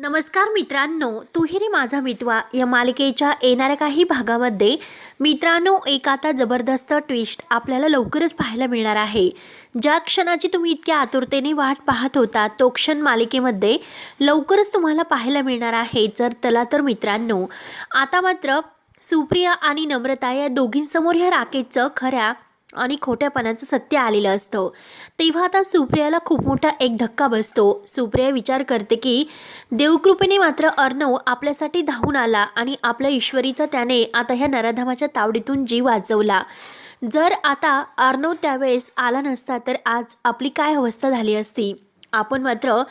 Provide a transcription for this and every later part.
नमस्कार मित्रांनो तुहिरी माझा मितवा. या मालिकेच्या येणाऱ्या काही भागामध्ये मित्रांनो एक आता जबरदस्त ट्विस्ट आपल्याला लवकरच पाहायला मिळणार आहे. ज्या क्षणाची तुम्ही इतक्या आतुरतेने वाट पाहत होता तो क्षण मालिकेमध्ये लवकरच तुम्हाला पाहायला मिळणार आहे. जर तला तर मित्रांनो आता मात्र सुप्रिया आणि नम्रता या दोघींसमोर ह्या राकेशचं खऱ्या आणि खोट्यापणाचं सत्य आलेलं असतं. तेव्हा आता सुप्रियाला खूप मोठा एक धक्का बसतो. सुप्रिया विचार करते की देवकृपेने मात्र अर्णव आपल्यासाठी धावून आला आणि आपल्या ईश्वरीचा त्याने आता ह्या नराधामाच्या तावडीतून जीव वाचवला. जर आता अर्णव त्यावेळेस आला नसता तर आज आपली काय अवस्था झाली असती? आपण मात्र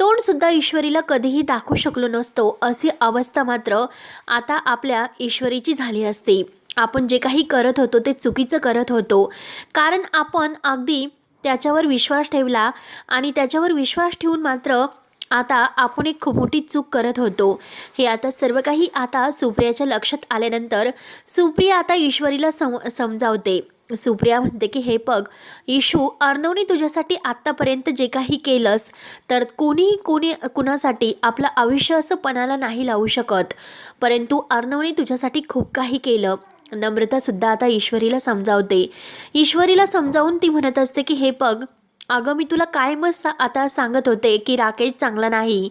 तोंडसुद्धा ईश्वरीला कधीही दाखवू शकलो नसतो अशी अवस्था मात्र आता आपल्या ईश्वरीची झाली असती. आपण जे काही करत होतो ते चुकीचं करत होतो. कारण आपण अगदी त्याच्यावर विश्वास ठेवला आणि त्याच्यावर विश्वास ठेवून मात्र आता आपण एक खूप मोठी चूक करत होतो. हे आता सर्व काही आता सुप्रियाच्या लक्षात आल्यानंतर सुप्रिया आता ईश्वरीला सम समजावते. सुप्रिया म्हणते की हे बघ ईशू अर्णवने तुझ्यासाठी आत्तापर्यंत जे काही केलंस तर कोणीही कोणी कुणासाठी आपलं आयुष्य असं पणाला नाही लावू शकत. परंतु अर्णवने तुझ्यासाठी खूप काही केलं. नम्रतासुद्धा आता ईश्वरीला समजावते. ईश्वरीला समजावून ती म्हणत असते की हे पग अगं मी तुला काय मग सा आता सांगत होते की राकेश चांगला नाही.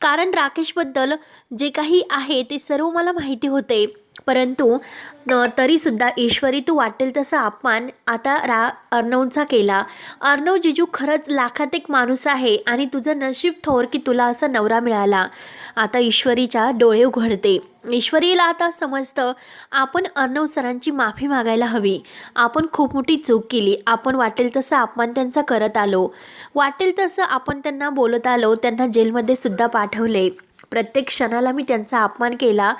कारण राकेशबद्दल जे काही आहे ते सर्व मला माहिती होते. परंतु तरीसुद्धा ईश्वरी तू वाटेल तसा अपमान आता रा अर्णवचा केला. अर्णव जिजू खरंच लाखात एक माणूस आहे आणि तुझं नशीब थोर की तुला असा नवरा मिळाला. आता ईश्वरीच्या डोळे उघडते. ईश्वरीला आता समजतं आपण अर्णव सरांची माफी मागायला हवी. आपण खूप मोठी चूक केली. आपण वाटेल तसं अपमान त्यांचा करत आलो. वाटेल तसं आपण त्यांना बोलत आलो त्यांना जेलमध्ये सुद्धा पाठवले. प्रत्येक क्षणाला मी त्यांचा अपमान केला.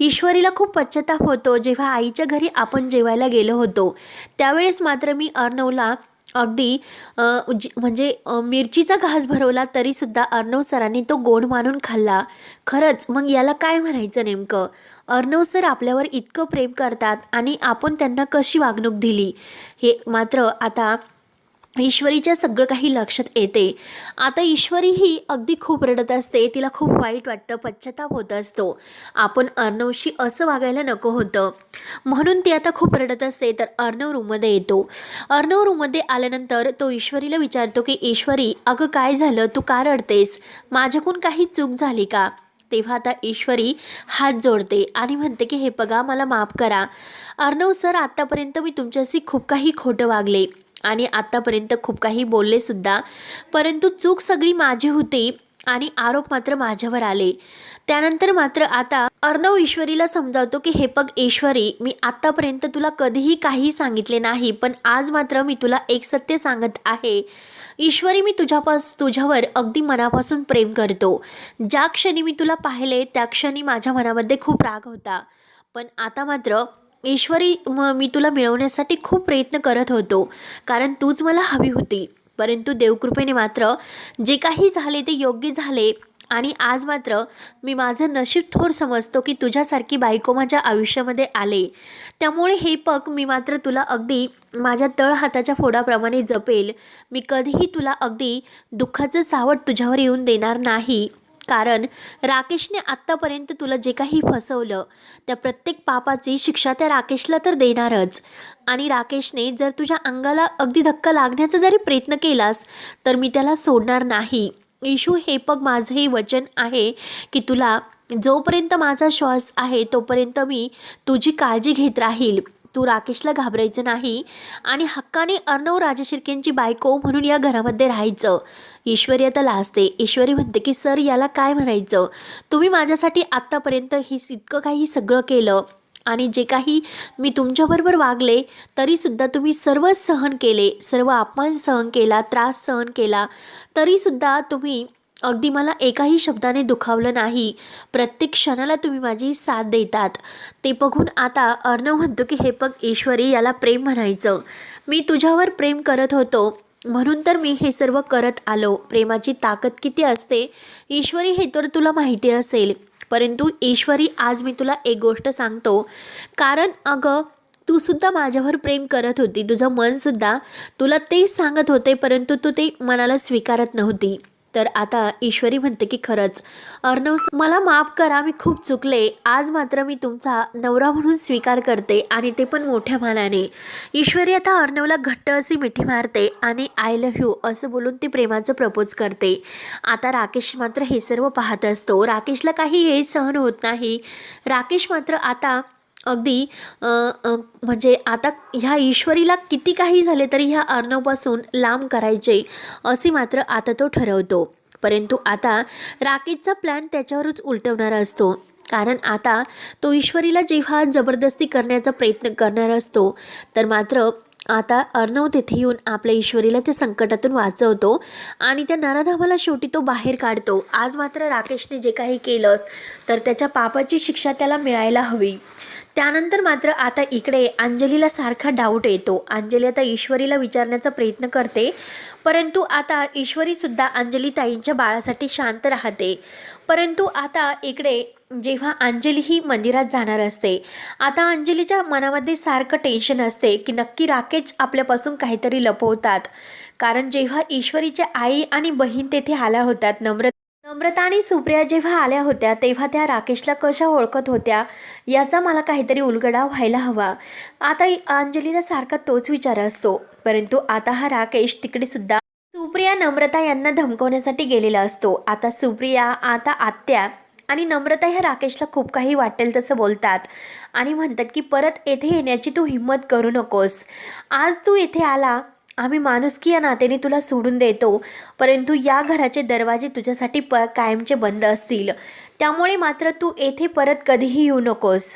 ईश्वरीला खूप पश्चाताप होतो. जेव्हा आईच्या घरी आपण जेवायला गेलो होतो त्यावेळेस मात्र मी अर्णवला अगदी म्हणजे मिरचीचा घास भरवला तरीसुद्धा अर्णव सरांनी तो गोड मानून खाल्ला. खरंच मग याला काय म्हणायचं नेमकं? अर्णव सर आपल्यावर इतकं प्रेम करतात आणि आपण त्यांना कशी वागणूक दिली? हे मात्र आता ईश्वरीच्या सगळं काही लक्षात येते. आता ईश्वरी ही अगदी खूप रडत असते तिला खूप वाईट वाटतं पश्चाताप होत असतो. आपण अर्णवशी असं वागायला नको होतं. म्हणून ती आता खूप रडत असते तर अर्णव रूममध्ये येतो. अर्णव रूममध्ये आल्यानंतर तो ईश्वरीला विचारतो की ईश्वरी अगं काय झालं? तू का रडतेस? माझ्याकडून काही चूक झाली का? तेव्हा आता ईश्वरी हात जोडते आणि म्हणते की हे बघा मला माफ करा. अर्णव सर आत्तापर्यंत मी तुमच्याशी खूप काही खोटं वागले. आणि आत्तापर्यंत खूप काही बोलले सुद्धा. परंतु चूक सगळी माझी होती आणि आरोप मात्र माझ्यावर आले. त्यानंतर मात्र आता अर्णव ईश्वरीला समजावतो की हे पग ईश्वरी मी आत्तापर्यंत तुला कधीही काही सांगितले नाही पण आज मात्र मी तुला एक सत्य सांगत आहे. ईश्वरी मी तुझ्यापास तुझ्यावर अगदी मनापासून प्रेम करतो. ज्या क्षणी मी तुला पाहिले त्या क्षणी माझ्या मनामध्ये खूप राग होता. पण आता मात्र ईश्वरी म मी तुला मिळवण्यासाठी खूप प्रयत्न करत होतो. कारण तूच मला हवी होती. परंतु देवकृपेने मात्र जे काही झाले ते योग्य झाले आणि आज मात्र मी माझं नशीब थोर समजतो की तुझ्यासारखी बायको माझ्या आयुष्यामध्ये आले. त्यामुळे हे पग मी मात्र तुला अगदी माझ्या तळ हाताच्या फोडाप्रमाणे जपेल. मी कधीही तुला अगदी दुःखाचं सावट तुझ्यावर येऊन देणार नाही. कारण राकेशने आत्तापर्यंत तुला जे काही फसवलं त्या प्रत्येक पापाची शिक्षा त्या राकेशला तर देणारच. आणि राकेशने जर तुझ्या अंगाला अगदी धक्का लागण्याचा जरी प्रयत्न केलास तर मी त्याला सोडणार नाही. इशू हे पग माझंही वचन आहे की तुला जोपर्यंत माझा श्वास आहे तोपर्यंत मी तुझी काळजी घेत राहील. तू राकेशला घाबरायचं नाही आणि हक्काने अर्णव राजशिर्केंची बायको म्हणून या घरामध्ये राहायचं. ईश्वरी आता लाजते. ईश्वरी म्हणते की सर याला काय म्हणायचं? तुम्ही माझ्यासाठी आत्तापर्यंत हे इतकं काही सगळं केलं आणि जे काही मी तुमच्याबरोबर वागले तरीसुद्धा तुम्ही सर्व सहन केले सर्व अपमान सहन केला त्रास सहन केला तरीसुद्धा तुम्ही अगदी मला एकाही शब्दाने दुखावलं नाही. प्रत्येक क्षणाला तुम्ही माझी साथ देतात. ते बघून आता अर्णव म्हणतो की हे बघ ईश्वरी याला प्रेम म्हणायचं. मी तुझ्यावर प्रेम करत होतो. म्हणून तर मी हे सर्व करत आलो. प्रेमाची ताकद किती असते? ईश्वरी हे तर तुला माहिती असेल. परंतु ईश्वरी आज मी तुला एक गोष्ट सांगतो. कारण अगं तू सुद्धा माझ्यावर प्रेम करत होती. तुझं मनसुद्धा तुला तेच सांगत होते परंतु तू ते मनाला स्वीकारत नव्हती. तर आता ईश्वरी म्हणते की खरंच अर्णव मला माफ करा मी खूप चुकले. आज मात्र मी तुमचा नवरा म्हणून स्वीकार करते आणि ते पण मोठ्या मानाने. ईश्वरी आता अर्णवला घट्ट अशी मिठी मारते आणि आय लव्ह यू असं बोलून ती प्रेमाचं प्रपोज करते. आता राकेश मात्र हे सर्व पाहत असतो. राकेशला काही हे सहन होत नाही. राकेश मात्र आता अगदी म्हणजे आता ह्या ईश्वरीला किती काही झाले तरी ह्या अर्णवपासून लांब करायचे असे मात्र आता तो ठरवतो. परंतु आता राकेशचा प्लॅन त्याच्यावरच उलटवणारा असतो. कारण आता तो ईश्वरीला जेव्हा जबरदस्ती करण्याचा प्रयत्न करणार असतो तर मात्र आता अर्णव तेथे येऊन आपल्या ईश्वरीला त्या संकटातून वाचवतो आणि त्या नराधामाला शेवटी तो बाहेर काढतो. आज मात्र राकेशने जे काही केलंस तर त्याच्या पापाची शिक्षा त्याला मिळायला हवी. त्यानंतर मात्र आता इकडे अंजलीला सारखा डाऊट येतो. अंजली आता ईश्वरीला विचारण्याचा प्रयत्न करते. परंतु आता ईश्वरीसुद्धा अंजली ताईंच्या बाळासाठी शांत राहते. परंतु आता इकडे जेव्हा अंजली ही मंदिरात जाणार असते आता अंजलीच्या मनामध्ये सारखं टेन्शन असते की नक्की राकेश आपल्यापासून काहीतरी लपवतात. कारण जेव्हा ईश्वरीच्या आई आणि बहीण तेथे आल्या होत्यात नम्र नम्रता आणि सुप्रिया जेव्हा आल्या होत्या तेव्हा त्या राकेशला कशा ओळखत होत्या याचा मला काहीतरी उलगडा व्हायला हवा. आता अंजलीला सारखा तोच विचार असतो परंतु आता हा राकेश तिकडे सुद्धा सुप्रिया नम्रता यांना धमकवण्यासाठी गेलेला असतो. आता सुप्रिया आता आत्या आणि नम्रता ह्या राकेशला खूप काही वाटेल तसं बोलतात आणि म्हणतात की परत येथे येण्याची तू हिंमत करू नकोस. आज तू येथे आला आम्ही माणुसकी या नात्याने तुला सोडून देतो परंतु या घराचे दरवाजे तुझ्यासाठी प कायमचे बंद असतील. त्यामुळे मात्र तू येथे परत कधीही येऊ नकोस.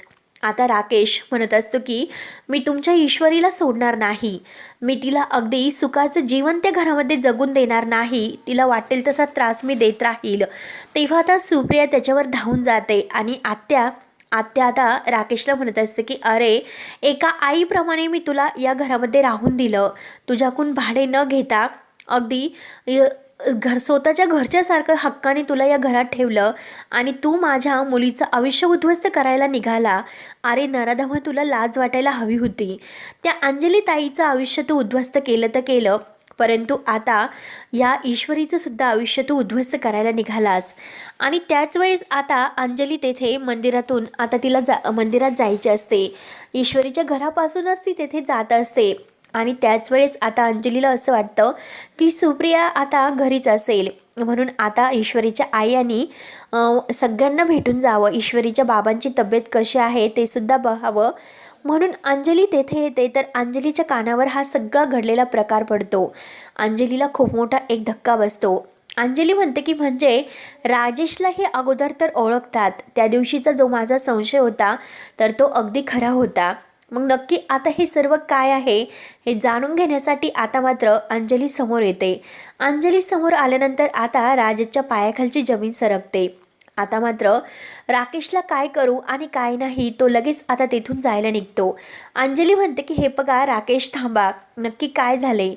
आता राकेश म्हणत असतो की मी तुमच्या ईश्वरीला सोडणार नाही. मी तिला अगदी सुखाचं जीवन त्या घरामध्ये जगून देणार नाही. तिला वाटेल तसा त्रास मी देत राहील. तेव्हा आता सुप्रिया त्याच्यावर धावून जाते आणि आत्या आत्या आता राकेशला म्हणत असते की अरे एका आईप्रमाणे मी तुला या घरामध्ये राहून दिलं. तुझ्याकडून भाडे न घेता अगदी य- घर स्वतःच्या घरच्यासारखं हक्काने तुला या घरात ठेवलं आणि तू माझ्या मुलीचं आयुष्य उद्ध्वस्त करायला निघाला. अरे नराधमा तुला लाज वाटायला हवी होती. त्या अंजली ताईचं आयुष्य तू उद्ध्वस्त केलं तर केलं. परंतु आता या ईश्वरीचं सुद्धा आयुष्य तू उद्ध्वस्त करायला निघालास. आणि त्याच वेळेस आता अंजली तेथे मंदिरातून आता तिला जा मंदिरात जायचे असते. ईश्वरीच्या घरापासूनच ती तेथे जात असते. आणि त्याच वेळेस आता अंजलीला असं वाटतं की सुप्रिया आता घरीच असेल. म्हणून आता ईश्वरीच्या आई आणि सगळ्यांना भेटून जावं. ईश्वरीच्या बाबांची तब्येत कशी आहे ते सुद्धा बघावं. म्हणून अंजली तेथे येते तर अंजलीच्या कानावर हा सगळा घडलेला प्रकार पडतो. अंजलीला खूप मोठा एक धक्का बसतो. अंजली म्हणते की म्हणजे राजेशला हे अगोदर तर ओळखतात. त्या दिवशीचा जो माझा संशय होता तर तो अगदी खरा होता. मग नक्की आता हे सर्व काय आहे हे जाणून घेण्यासाठी आता मात्र अंजली समोर येते. अंजली समोर आल्यानंतर आता राजेशच्या पायाखालची जमीन सरकते. आता मात्र राकेशला काय करू आणि काय नाही तो लगेच आता तेथून जायला निघतो. अंजली म्हणते की हे बघा राकेश थांबा. नक्की काय झाले?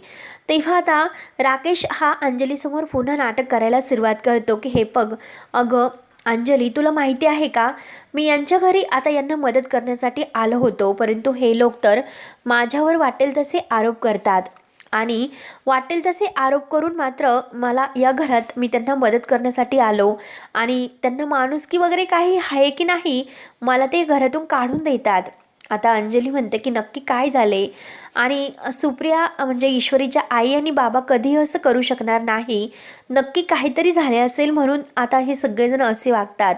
तेव्हा आता राकेश हा अंजलीसमोर पुन्हा नाटक करायला सुरुवात करतो की हे पग अगं अंजली तुला माहिती आहे का? मी यांच्या घरी आता यांना मदत करण्यासाठी आलो होतो परंतु हे लोक तर माझ्यावर वाटेल तसे आरोप करतात. आणि वाटेल तसे आरोप करून मात्र मला या घरात मी त्यांना मदत करण्यासाठी आलो. आणि त्यांना माणुसकी वगैरे काही आहे की नाही मला ते घरातून काढून देतात. आता अंजली म्हणते की नक्की काय झाले? आणि सुप्रिया म्हणजे ईश्वरीच्या आई आणि बाबा कधीही असं करू शकणार नाही. नक्की काहीतरी झाले असेल म्हणून आता हे सगळेजण असे वागतात.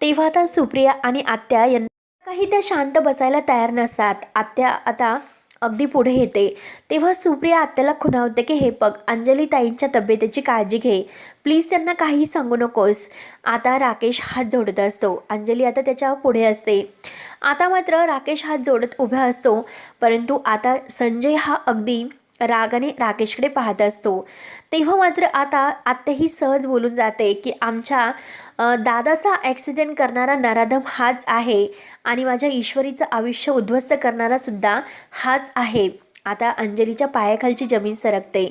तेव्हा आता सुप्रिया आणि आत्या यांना काही त्या शांत बसायला तयार नसतात. आत्या आता अगदी पुढे येते. तेव्हा सुप्रिया आत्याला खुणावते की हे बघ अंजली ताईंच्या तब्येतीची काळजी घे. प्लीज त्यांना काही सांगू नकोस. आता राकेश हात जोडत असतो. अंजली आता त्याच्या पुढे असते. आता मात्र राकेश हात जोडत उभा असतो. परंतु आता संजय हा अगदी रागाने राकेशकडे पाहत असतो. तेव्हा मात्र आता आत्याही सहज बोलून जाते की आमच्या दादाचा ॲक्सिडेंट करणारा नराधम हाच आहे आणि माझ्या ईश्वरीचं आयुष्य उद्ध्वस्त करणारा सुद्धा हाच आहे. आता अंजलीच्या पायाखालची जमीन सरकते.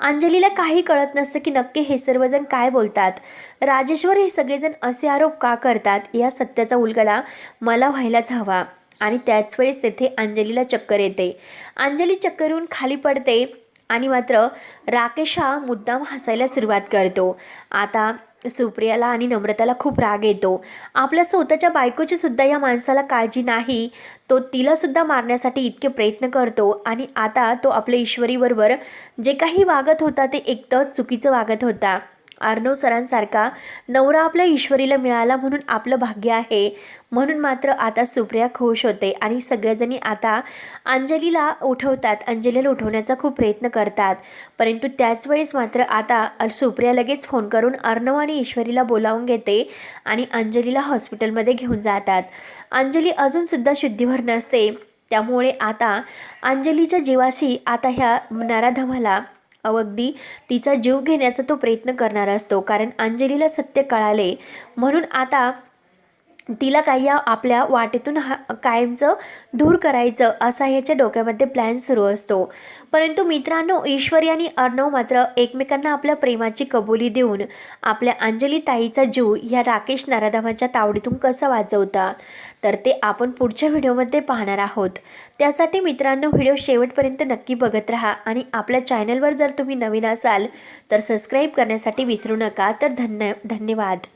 अंजलीला काही कळत नसतं की नक्की हे सर्वजण काय बोलतात. राजेश्वर हे सगळेजण असे आरोप का करतात या सत्याचा उलगडा मला व्हायलाच हवा. आणि त्याच वेळेस तेथे अंजलीला चक्कर येते. अंजली चक्करहून खाली पडते आणि मात्र राकेश हा मुद्दाम हसायला सुरुवात करतो. आता सुप्रियाला आणि नम्रताला खूप राग येतो. आपल्या स्वतःच्या बायकोची सुद्धा या माणसाला काळजी नाही. तो तिला सुद्धा मारण्यासाठी इतके प्रयत्न करतो आणि आता तो आपल्या ईश्वरीबरोबर जे काही वागत होता ते एकतर चुकीचं वागत होता. अर्णव सरांसारखा नवरा आपल्या ईश्वरीला मिळाला म्हणून आपलं भाग्य आहे. म्हणून मात्र आता सुप्रिया खुश होते आणि सगळ्याजणी आता अंजलीला उठवतात. अंजलीला उठवण्याचा खूप प्रयत्न करतात. परंतु त्याच वेळेस मात्र आता सुप्रिया लगेच फोन करून अर्णव आणि ईश्वरीला बोलावून घेते आणि अंजलीला हॉस्पिटलमध्ये घेऊन जातात. अंजली अजूनसुद्धा शुद्धीवर नसते. त्यामुळे आता अंजलीच्या जीवाशी आता ह्या नराधमाला अगदी तिचा जीव घेण्याचा तो प्रयत्न करणार असतो. कारण अंजलीला सत्य कळाले. म्हणून आता तिला काही या आपल्या वाटेतून हा कायमचं दूर करायचं असा ह्याच्या डोक्यामध्ये प्लॅन सुरू असतो. परंतु मित्रांनो ईश्वरी आणि अर्णव मात्र एकमेकांना आपल्या प्रेमाची कबुली देऊन आपल्या अंजली ताईचा जीव या राकेश नारादामाच्या तावडीतून कसा वाचवता? तर ते आपण पुढच्या व्हिडिओमध्ये पाहणार आहोत. त्यासाठी मित्रांनो व्हिडिओ शेवटपर्यंत नक्की बघत राहा आणि आपल्या चॅनलवर जर तुम्ही नवीन असाल तर सबस्क्राईब करण्यासाठी विसरू नका. तर धन्य धन्यवाद.